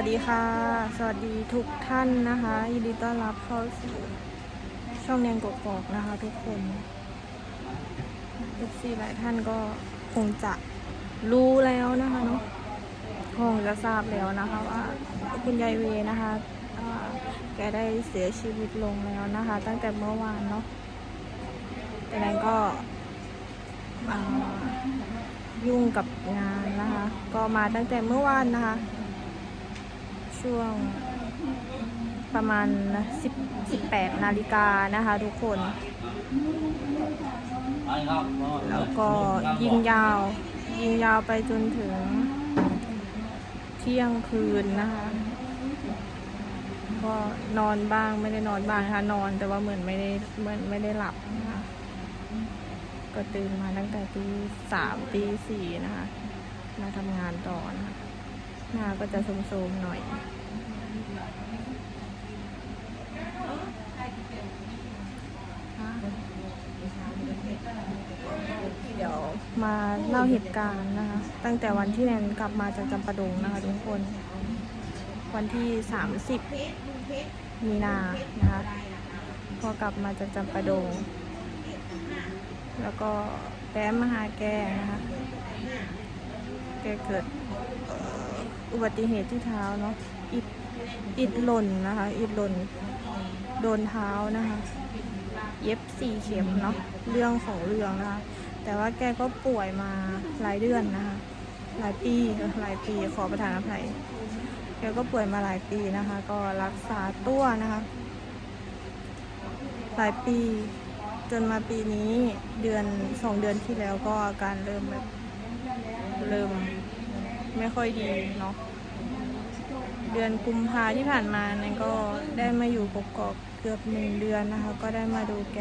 วัสดีค่ะ สวัสดีทุกท่านนะคะ ยินดีต้อนรับเข้าสู่ช่องแนงกกอกนะคะ ทุกคนทุกซี่หลายท่านก็คงจะรู้แล้วนะคะเนาะคงจะทราบแล้วนะคะว่าคุณยายเวนะคะแกได้เสียชีวิตลงแล้วนะคะ ตั้งแต่เมื่อวานเนาะแต่นั้นก็ยุ่งกับงานนะคะ ก็มาตั้งแต่เมื่อวานนะคะ ช่วงประมาณ10 18นาฬิกานะคะทุกคน แล้วก็ยิงยาว ยิงยาวไปจนถึงเที่ยงคืนนะคะก็นอนบ้างไม่ได้นอนบ้างนะคะนอนแต่ว่าเหมือนไม่ได้เหมือนไม่ได้หลับนะคะก็ตื่นมาตั้งแต่ตีสามตีสี่นะคะ มาทำงานต่อนะคะหน้าก็จะโทมๆหน่อย เดี๋ยว มาเล่าเหตุการณ์นะคะ ตั้งแต่วันที่แนนกลับมาจากจำปาดงนะคะทุกคน วันที่ 30 มีนานะคะพอกลับมาจากจำปาดง แล้วก็แต้มมาหาแกนะคะ แกเกิดอุบัติเหตุที่เท้าเนาะอิดอิดหล่นนะคะ อิดหล่นโดนเท้านะคะ เย็บสี่เข็มเนาะเรื่องของเรื่องนะคะ แต่ว่าแกก็ป่วยมาหลายเดือนนะคะ หลายปีหลายปีขอประทานอภัย แกก็ป่วยมาหลายปีนะคะ ก็รักษาตัวนะคะ หลายปีจนมาปีนี้เดือนสองเดือนที่แล้วก็อาการเริ่มแบบเริ่มไม่ค่อยดีเนาะเดือนกุมภาที่ผ่านมานั้นก็ได้มาอยู่กกอกเกือบหนึ่งเดือนนะคะ ก็ได้มาดูแก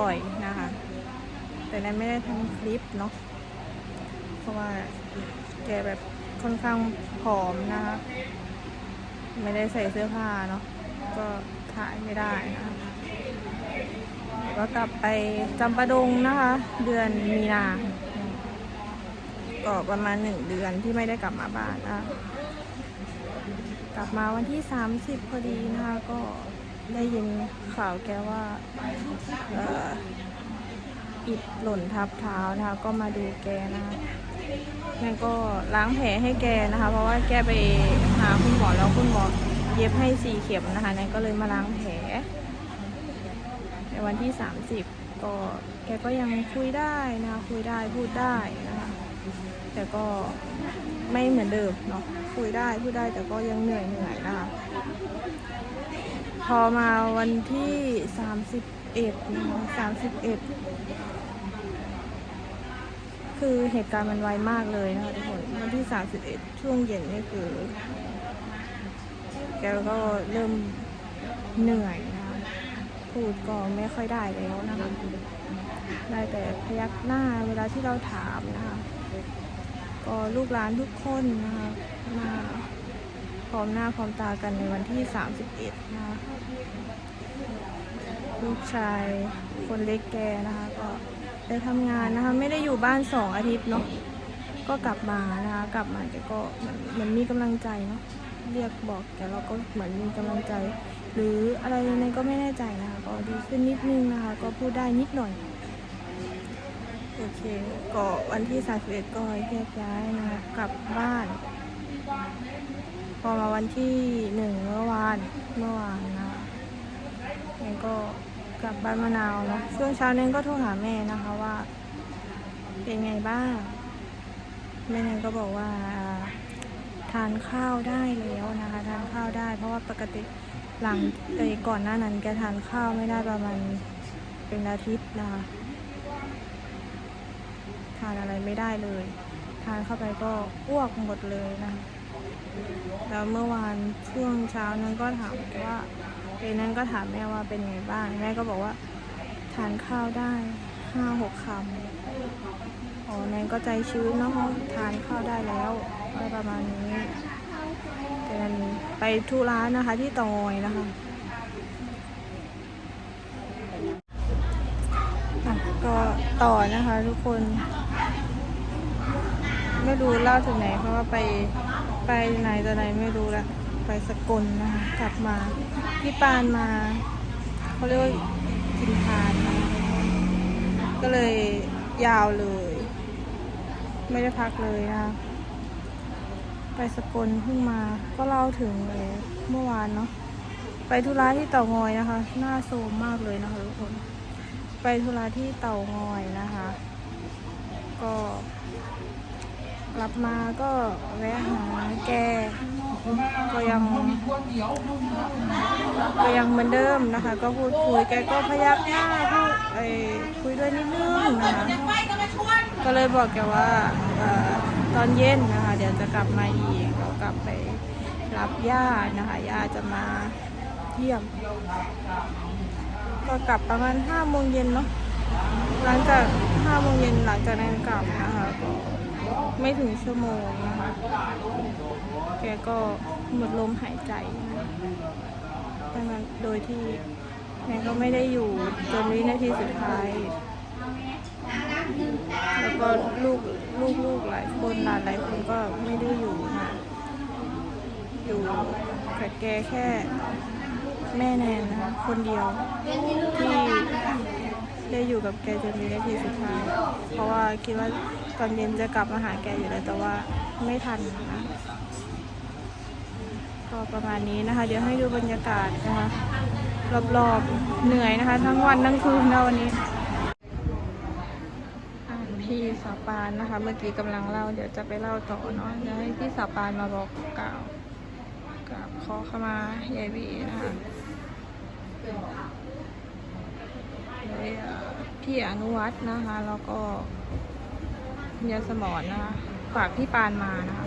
บ่อยนะคะ แต่นั้นไม่ได้ทำคลิปเนาะเพราะว่าแกแบบค่อนข้างผอมนะคะไม่ได้ใส่เสื้อผ้าเนาะก็ถ่ายไม่ได้นะคะก็กลับไปจำปาดงนะคะ เดือนมีนาก็ประมาณหนึ่งเดือนที่ไม่ได้กลับมาบ้านนะกลับมาวันที่ 30 พอดีนะคะ ก็ได้ยินข่าวแกว่า อิดหล่นทับเท้านะคะ ก็มาดูแกนะคะงั้นก็ล้างแผลให้แกนะคะ เพราะว่าแกไปหาคุณหมอแล้วคุณหมอเย็บให้สี่เข็มนะคะนั่นก็เลยมาล้างแผล ในวันที่30ก็แกก็ยังคุยได้นะคะคุยได้พูดได้นะคะแต่ก็ไม่เหมือนเดิมเนาะคุยได้พูดได้แต่ก็ยังเหนื่อยเหนื่อยนะคะพอมาวันที่31นะคะ31 คือเหตุการณ์มันไวมากเลยนะคะทุกคนวันที่ 31 ช่วงเย็นนี่คือ แกก็เริ่มเหนื่อยนะคะพูดก็ไม่ค่อยได้แล้วนะคะได้แต่พยักหน้าเวลาที่เราถามนะคะก็ลูกหลานทุกคนนะคะมาพร้อมหน้าพร้อมตากันในวันที่ 31 นะคะลูกชายคนเล็กแกนะคะก็ ได้ทำงานนะคะ ไม่ได้อยู่บ้านสองอาทิตย์เนาะก็กลับมานะคะ กลับมาแกก็เหมือนมีกำลังใจเนาะเรียกบอกแกเราก็เหมือนมีกำลังใจ หรืออะไรยังไงก็ไม่แน่ใจนะคะก็ดีขึ้นนิดนึงนะคะ ก็พูดได้นิดหน่อยโอเคก็วันที่31ก็แยกย้ายนะคะกลับบ้าน พอมาวันที่หนึ่งเมื่อวานเมื่อวานนะคะแนนก็ กับบ้านมะนาวเนาะช่วงเช้าแนนก็โทรหาแม่นะคะว่า เป็นไงบ้าง แม่แนนก็บอกว่าทานข้าวได้แล้วนะคะทานข้าวได้ เพราะว่าปกติหลังเอยก่อนหน้านั้นแกทานข้าวไม่ได้ประมาณเป็นอาทิตย์นะคะทานอะไรไม่ได้เลย ทานเข้าไปก็อ้วกหมดเลยนะคะแล้วเมื่อวานช่วงเช้านั้นก็ถามว่า เอนั้นก็ถามแม่ว่าเป็นไงบ้าง แม่ก็บอกว่าทานข้าวได้ห้าหกคำอ๋อแนนก็ใจชื้นเนาะทานข้าวได้แล้วอะไรประมาณนี้แต่นันไปทุร้านนะคะที่ตองอยนะคะอะก็ต่อนะคะทุกคน ไม่รู้เล่าถึงไหนเพราะว่าไปไปไหนแต่ไหนไม่รู้ละ ไปสกลนะคะกลับมาพี่ปานมาเขาเรียกว่ากินทาน ก็เลยยาวเลย ไม่ได้พักเลยนะคะไปสกลเพิ่งมาก็เล่าถึงเลยเมื่อวานเนาะไปธุระที่เต่างอยนะคะ หน้าโซมมากเลยนะคะทุกคน ไปธุระที่เต่างอยนะคะ ก็กลับมาก็แวะหาแก ก็ยังก็ยังเหมือนเดิมนะคะ ก็พูดคุยแกก็พยักหน้าพูดไอ้คุยด้วยนิดนึงนะคะก็เลยบอกแกว่าตอนเย็นนะคะ เดี๋ยวจะกลับมาอีกก็กลับไปรับย่านะคะย่าจะมาเยี่ยม ก็กลับประมาณห้าโมงเย็นเนาะหลังจากห้าโมงเย็นหลังจากนั้นกลับนะคะก็ ไม่ถึงชั่วโมงนะคะ แกก็หมดลมหายใจนะดังนั้นโดยที่แม่ก็ไม่ได้อยู่จนวินาทีสุดท้าย แล้วก็ลูกลูกลูกหลายคนหลานหลายคนก็ไม่ได้อยู่นะอยู่กับแกแค่แม่แนนนะคะคนเดียวที่ ได้อยู่กับแกจนวินาทีสุดท้าย เพราะว่าคิดว่าตอนเย็นจะกลับมาหาแกอยู่แล้วแต่ว่าไม่ทันนะก็ประมาณนี้นะคะ เดี๋ยวให้ดูบรรยากาศนะคะรอบๆเหนื่อยนะคะ ทั้งวันทั้งคืนนะวันนี้พี่สาปานนะคะ เมื่อกี้กำลังเล่า เดี๋ยวจะไปเล่าต่อเนาะเดี๋ยวให้พี่สาปานมาบอกกล่าวกับขอขมายายบีนะคะ พี่อนุวัฒน์นะคะ แล้วก็ยาสมรนะคะ ฝากพี่ปานมานะคะ